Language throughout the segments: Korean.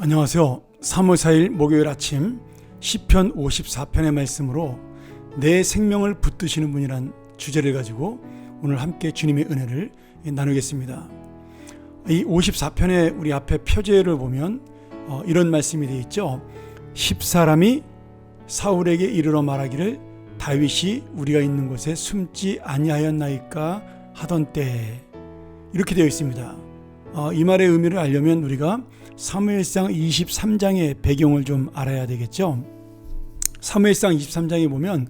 안녕하세요. 3월 4일 목요일 아침 시편 54편의 말씀으로 내 생명을 붙드시는 분이란 주제를 가지고 오늘 함께 주님의 은혜를 나누겠습니다. 이 54편의 우리 앞에 표제를 보면 어, 이런 말씀이 되어 있죠. 10사람이 사울에게 이르러 말하기를 다윗이 우리가 있는 곳에 숨지 아니하였나이까 하던 때 이렇게 되어 있습니다. 어, 이 말의 의미를 알려면 우리가 사무엘상 23장의 배경을 좀 알아야 되겠죠. 사무엘상 23장에 보면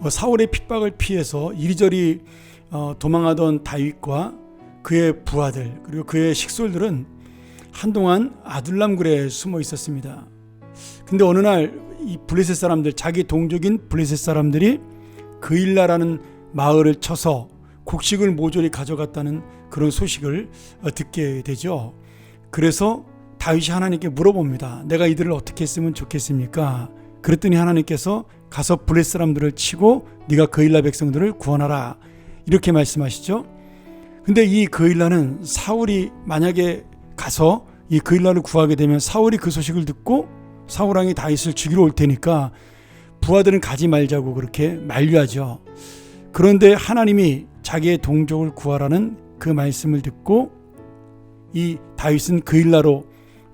어, 사울의 핍박을 피해서 이리저리 어, 도망하던 다윗과 그의 부하들 그리고 그의 식솔들은 한동안 아둘람굴에 숨어 있었습니다. 근데 어느 날 이 블레셋 사람들 자기 동족인 블레셋 사람들이 그일라라는 마을을 쳐서 곡식을 모조리 가져갔다는 그런 소식을 어, 듣게 되죠. 그래서 다윗이 하나님께 물어봅니다. 내가 이들을 어떻게 했으면 좋겠습니까? 그랬더니 하나님께서 가서 블레셋 사람들을 치고 네가 그일라 백성들을 구원하라 이렇게 말씀하시죠. 근데 이 그일라는 사울이 만약에 가서 이 그일라를 구하게 되면 사울이 그 소식을 듣고 사울 왕이 다윗을 죽이러 올 테니까 부하들은 가지 말자고 그렇게 만류하죠. 그런데 하나님이 자기의 동족을 구하라는 그 말씀을 듣고 이 다윗은 그일라로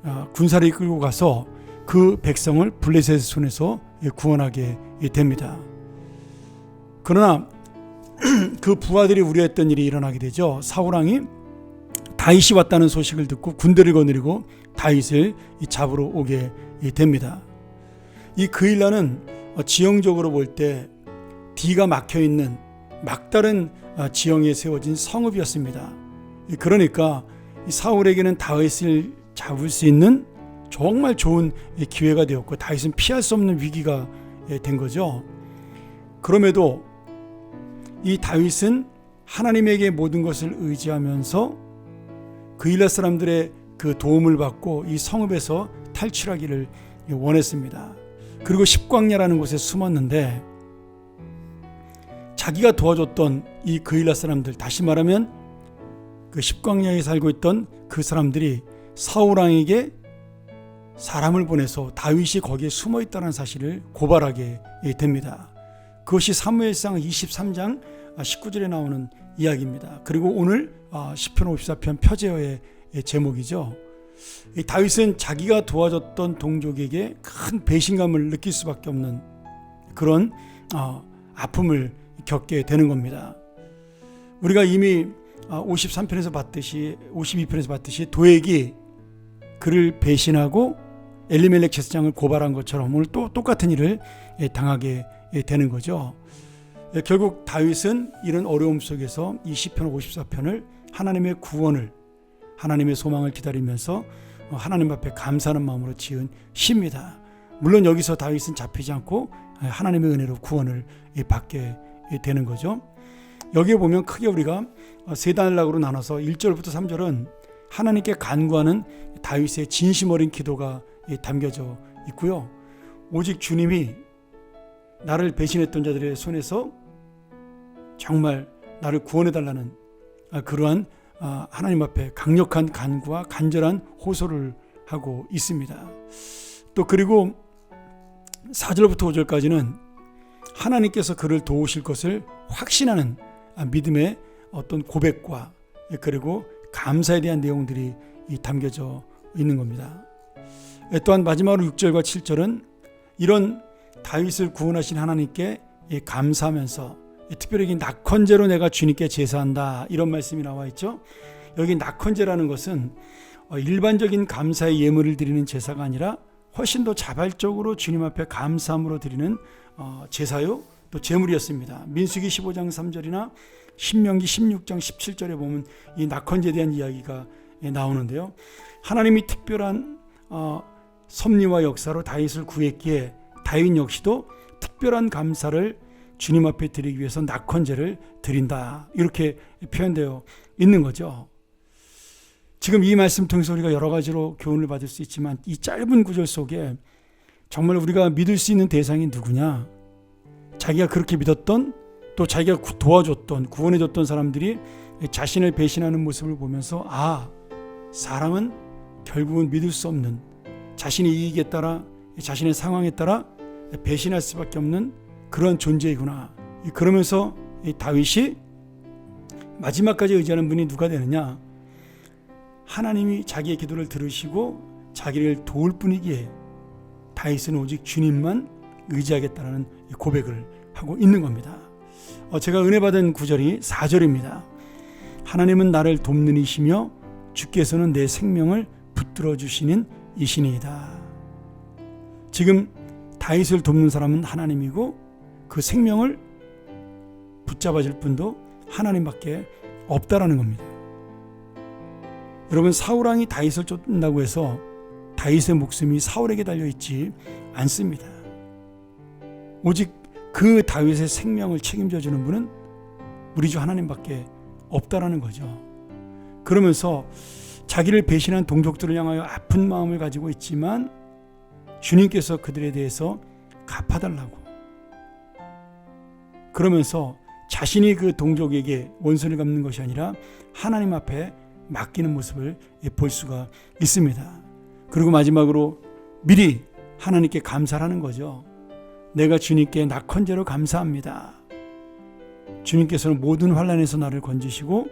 어, 군사를 끌고 가서 그 백성을 블레셋의 손에서 구원하게 됩니다. 그러나 그 부하들이 우려했던 일이 일어나게 되죠. 사울 왕이 다윗이 왔다는 소식을 듣고 군대를 거느리고 다윗을 잡으러 오게 됩니다. 이 그일라는 지형적으로 볼 때 D가 막혀 있는 막다른 지형에 세워진 성읍이었습니다. 그러니까 사울에게는 다윗을 잡을 수 있는 정말 좋은 기회가 되었고 다윗은 피할 수 없는 위기가 된 거죠. 그럼에도 이 다윗은 하나님에게 모든 것을 의지하면서 그일라 사람들의 그 도움을 받고 이 성읍에서 탈출하기를 원했습니다. 그리고 십광야라는 곳에 숨었는데 자기가 도와줬던 이 그일라 사람들 다시 말하면 그 십광야에 살고 있던 그 사람들이 사울 왕에게 사람을 보내서 다윗이 거기에 숨어 있다는 사실을 고발하게 됩니다. 그것이 사무엘상 23장 19절에 나오는 이야기입니다. 그리고 오늘 10편 54편 표제어의 제목이죠. 다윗은 자기가 도와줬던 동족에게 큰 배신감을 느낄 수밖에 없는 그런 아픔을 겪게 되는 겁니다. 우리가 이미 53편에서 봤듯이 52편에서 봤듯이 도액이 그를 배신하고 엘리멜렉 제사장을 고발한 것처럼 오늘 또 똑같은 일을 당하게 되는 거죠. 결국 다윗은 이런 어려움 속에서 이 시편 54편을 하나님의 구원을 하나님의 소망을 기다리면서 하나님 앞에 감사하는 마음으로 지은 시입니다. 물론 여기서 다윗은 잡히지 않고 하나님의 은혜로 구원을 받게 되는 거죠. 여기에 보면 크게 우리가 세 단락으로 나눠서 1절부터 3절은 하나님께 간구하는 다윗의 진심 어린 기도가 담겨져 있고요. 오직 주님이 나를 배신했던 자들의 손에서 정말 나를 구원해 달라는 그러한 하나님 앞에 강력한 간구와 간절한 호소를 하고 있습니다. 또 그리고 4절부터 5절까지는 하나님께서 그를 도우실 것을 확신하는 믿음의 어떤 고백과 그리고 감사에 대한 내용들이 담겨져 있는 겁니다. 또한 마지막으로 6절과 7절은 이런 다윗을 구원하신 하나님께 감사하면서 특별히 낙헌제로 내가 주님께 제사한다 이런 말씀이 나와 있죠. 여기 낙헌제라는 것은 일반적인 감사의 예물을 드리는 제사가 아니라 훨씬 더 자발적으로 주님 앞에 감사함으로 드리는 제사요 또 제물이었습니다. 민수기 15장 3절이나 신명기 16장 17절에 보면 이 낙헌제에 대한 이야기가 나오는데요. 하나님이 특별한 섭리와 역사로 다윗을 구했기에 다윗 역시도 특별한 감사를 주님 앞에 드리기 위해서 낙헌제를 드린다. 이렇게 표현되어 있는 거죠. 지금 이 말씀 통해서 우리가 여러 가지로 교훈을 받을 수 있지만 이 짧은 구절 속에 정말 우리가 믿을 수 있는 대상이 누구냐? 자기가 그렇게 믿었던 또 자기가 도와줬던 구원해줬던 사람들이 자신을 배신하는 모습을 보면서 아 사람은 결국은 믿을 수 없는 자신의 이익에 따라 자신의 상황에 따라 배신할 수밖에 없는 그런 존재이구나. 그러면서 이 다윗이 마지막까지 의지하는 분이 누가 되느냐? 하나님이 자기의 기도를 들으시고 자기를 도울 뿐이기에 다윗은 오직 주님만 의지하겠다는 고백을 하고 있는 겁니다. 어, 제가 은혜 받은 구절이 4절입니다. 하나님은 나를 돕는 이시며 주께서는 내 생명을 붙들어 주시는 이신이다. 지금 다윗을 돕는 사람은 하나님이고 그 생명을 붙잡아 줄 분도 하나님밖에 없다라는 겁니다. 여러분 사울 왕이 다윗을 쫓는다고 해서 다윗의 목숨이 사울에게 달려 있지 않습니다. 오직 그 다윗의 생명을 책임져 주는 분은 우리 주 하나님밖에 없다라는 거죠. 그러면서 자기를 배신한 동족들을 향하여 아픈 마음을 가지고 있지만 주님께서 그들에 대해서 갚아달라고. 그러면서 자신이 그 동족에게 원수를 갚는 것이 아니라 하나님 앞에 맡기는 모습을 볼 수가 있습니다. 그리고 마지막으로 미리 하나님께 감사하는 거죠. 내가 주님께 낙헌제로 감사합니다. 주님께서는 모든 환란에서 나를 건지시고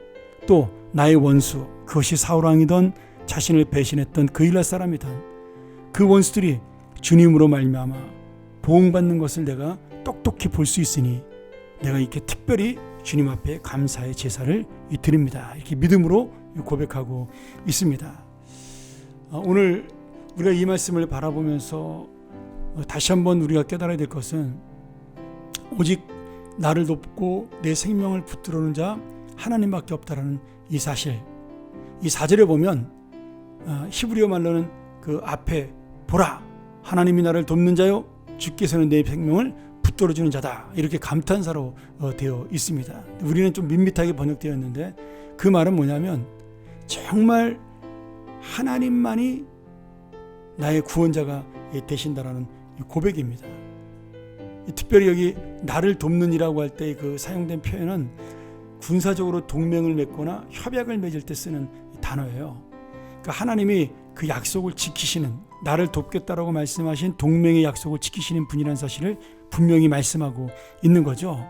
또 나의 원수 그것이 사울 왕이던 자신을 배신했던 그 일라 사람이던 그 원수들이 주님으로 말미암아 보응받는 것을 내가 똑똑히 볼 수 있으니 내가 이렇게 특별히 주님 앞에 감사의 제사를 드립니다. 이렇게 믿음으로 고백하고 있습니다. 어, 오늘 우리가 이 말씀을 바라보면서 다시 한번 우리가 깨달아야 될 것은 오직 나를 돕고 내 생명을 붙들어오는 자 하나님밖에 없다라는 이 사실. 이 사절에 보면 어, 히브리어 말로는 그 앞에 보라 하나님이 나를 돕는 자요 주께서는 내 생명을 붙들어 주는 자다 이렇게 감탄사로 어, 되어 있습니다. 우리는 좀 밋밋하게 번역되었는데 그 말은 뭐냐면 정말 하나님만이 나의 구원자가 되신다라는 고백입니다. 특별히 여기 나를 돕는이라고 할 때 그 사용된 표현은 군사적으로 동맹을 맺거나 협약을 맺을 때 쓰는 단어예요. 그러니까 하나님이 그 약속을 지키시는 나를 돕겠다라고 말씀하신 동맹의 약속을 지키시는 분이라는 사실을 분명히 말씀하고 있는 거죠.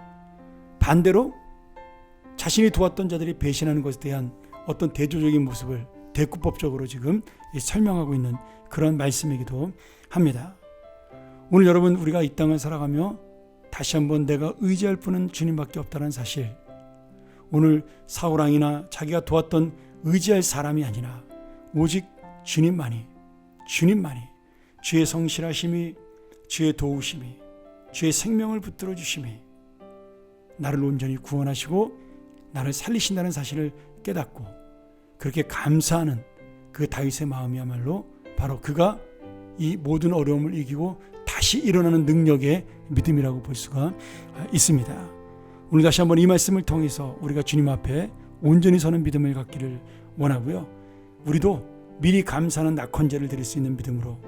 반대로 자신이 도왔던 자들이 배신하는 것에 대한 어떤 대조적인 모습을 대구법적으로 지금 설명하고 있는 그런 말씀이기도 합니다. 오늘 여러분 우리가 이 땅을 살아가며 다시 한번 내가 의지할 분은 주님밖에 없다는 사실. 오늘 사우랑이나 자기가 도왔던 의지할 사람이 아니라 오직 주님만이 주님만이 주의 성실하심이 주의 도우심이 주의 생명을 붙들어 주심이 나를 온전히 구원하시고 나를 살리신다는 사실을 깨닫고 그렇게 감사하는 그 다윗의 마음이야말로 바로 그가 이 모든 어려움을 이기고 다시 일어나는 능력의 믿음이라고 볼 수가 있습니다. 오늘 다시 한번 이 말씀을 통해서 우리가 주님 앞에 온전히 서는 믿음을 갖기를 원하고요. 우리도 미리 감사하는 낙헌제를 드릴 수 있는 믿음으로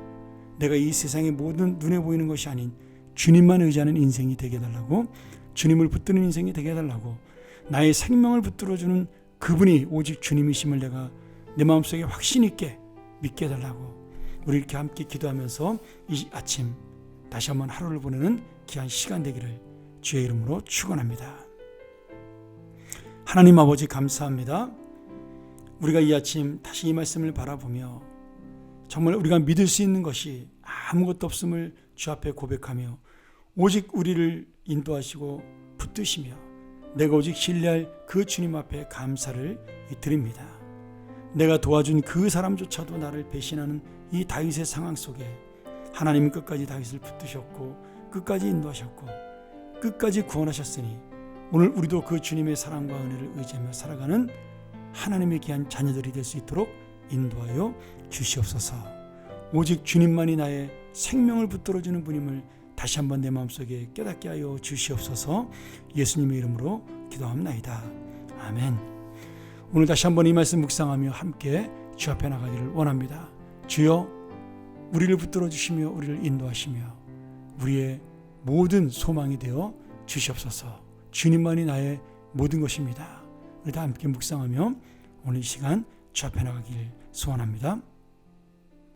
내가 이 세상의 모든 눈에 보이는 것이 아닌 주님만 의지하는 인생이 되게 해달라고 주님을 붙드는 인생이 되게 해달라고 나의 생명을 붙들어주는 그분이 오직 주님이심을 내가 내 마음속에 확신 있게 믿게 해달라고 우리 이렇게 함께 기도하면서 이 아침 다시 한번 하루를 보내는 귀한 시간 되기를 주의 이름으로 축원합니다. 하나님 아버지 감사합니다. 우리가 이 아침 다시 이 말씀을 바라보며 정말 우리가 믿을 수 있는 것이 아무것도 없음을 주 앞에 고백하며 오직 우리를 인도하시고 붙드시며 내가 오직 신뢰할 그 주님 앞에 감사를 드립니다. 내가 도와준 그 사람조차도 나를 배신하는 이 다윗의 상황 속에 하나님은 끝까지 다윗을 붙드셨고 끝까지 인도하셨고 끝까지 구원하셨으니 오늘 우리도 그 주님의 사랑과 은혜를 의지하며 살아가는 하나님의 귀한 자녀들이 될 수 있도록 인도하여 주시옵소서. 오직 주님만이 나의 생명을 붙들어주는 분임을 다시 한번 내 마음속에 깨닫게 하여 주시옵소서. 예수님의 이름으로 기도합나이다. 아멘. 오늘 다시 한번 이 말씀 묵상하며 함께 주 앞에 나가기를 원합니다. 주여 우리를 붙들어 주시며 우리를 인도하시며 우리의 모든 소망이 되어 주시옵소서. 주님만이 나의 모든 것입니다. 우리 다 함께 묵상하며 오늘 이 시간 주 앞에 나가길 소원합니다.